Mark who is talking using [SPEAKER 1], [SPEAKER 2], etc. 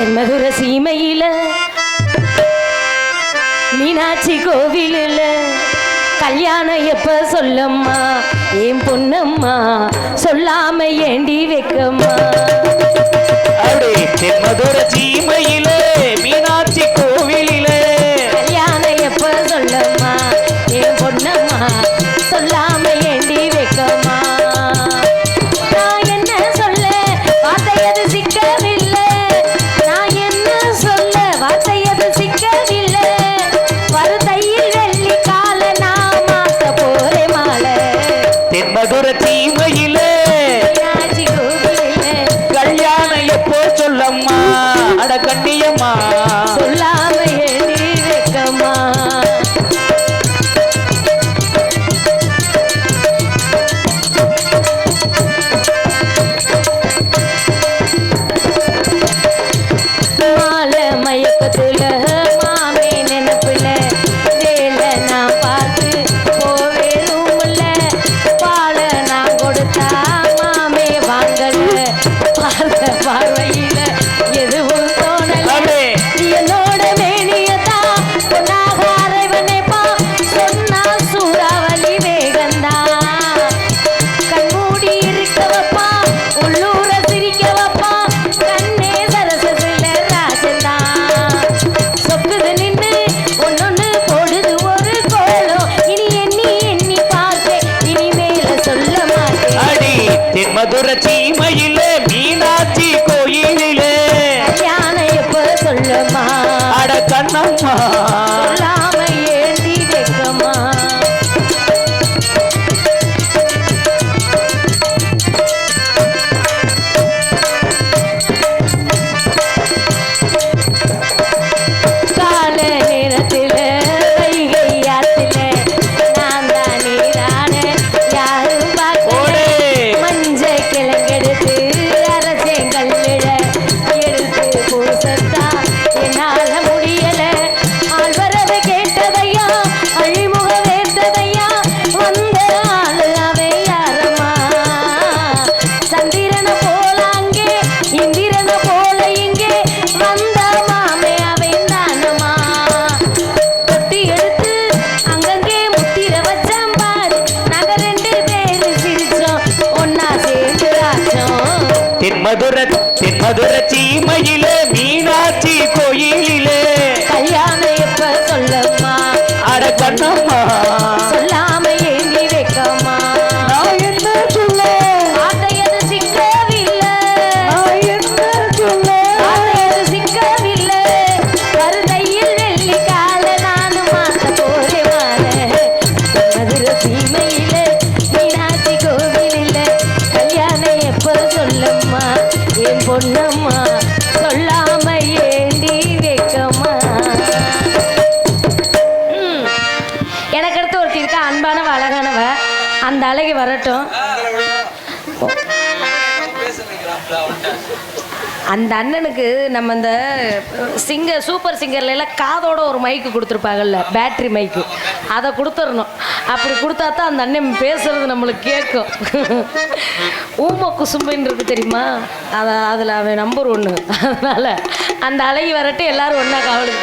[SPEAKER 1] தென்மதுர சீமையில மீனாட்சி கோவிலில் கல்யாணம் எப்ப சொல்லம்மா ஏன் பொண்ணம்மா சொல்லாம ஏண்டி வைக்கம்மா?
[SPEAKER 2] தென்மதுர சீமையிலே மீனாட்சி கோவிலிலே.
[SPEAKER 1] கல்யாணம் எப்ப சொல்லம்மா ஏன் பொண்ணம்மா சொல்லாம
[SPEAKER 2] எப்போ சொல்லம்மா அட கண்ணியம்மா தென்மதுர சீமையிலே மீனாட்சி கோயிலிலே.
[SPEAKER 1] கல்யாணம் எப்ப சொல்லுமா?
[SPEAKER 2] அட கண்ணம்மா. தென்மதுர தென்மதுர சீமையிலே மீனாட்சி கோயிலிலே.
[SPEAKER 1] கல்யாணம் எப்ப சொல்லம்மா
[SPEAKER 2] அட கண்ணம்மா.
[SPEAKER 1] பொண்ணம்மா சொல்லாம ஏண்டி வைக்கம்மா எனக்கு அடுத்து ஒருத்தி இருக்கா அன்பானவ அழகானவ. அந்த அழகி வரட்டும். அந்த அண்ணனுக்கு நம்ம இந்த சிங்கர் சூப்பர் சிங்கர்ல எல்லாம் காதோட ஒரு மைக்கு கொடுத்துருப்பாங்கல்ல பேட்டரி மைக்கு அதை கொடுத்துடணும். அப்படி கொடுத்தா தான் அந்த அண்ணன் பேசுறது நம்மளுக்கு கேட்கும் ஊம குசும்புன்னு இருக்கு தெரியுமா? அதை அதில் அவன் நம்பர் ஒன்று அதனால அந்த அழகி வரட்டும் எல்லாரும் ஒன்றா கவலை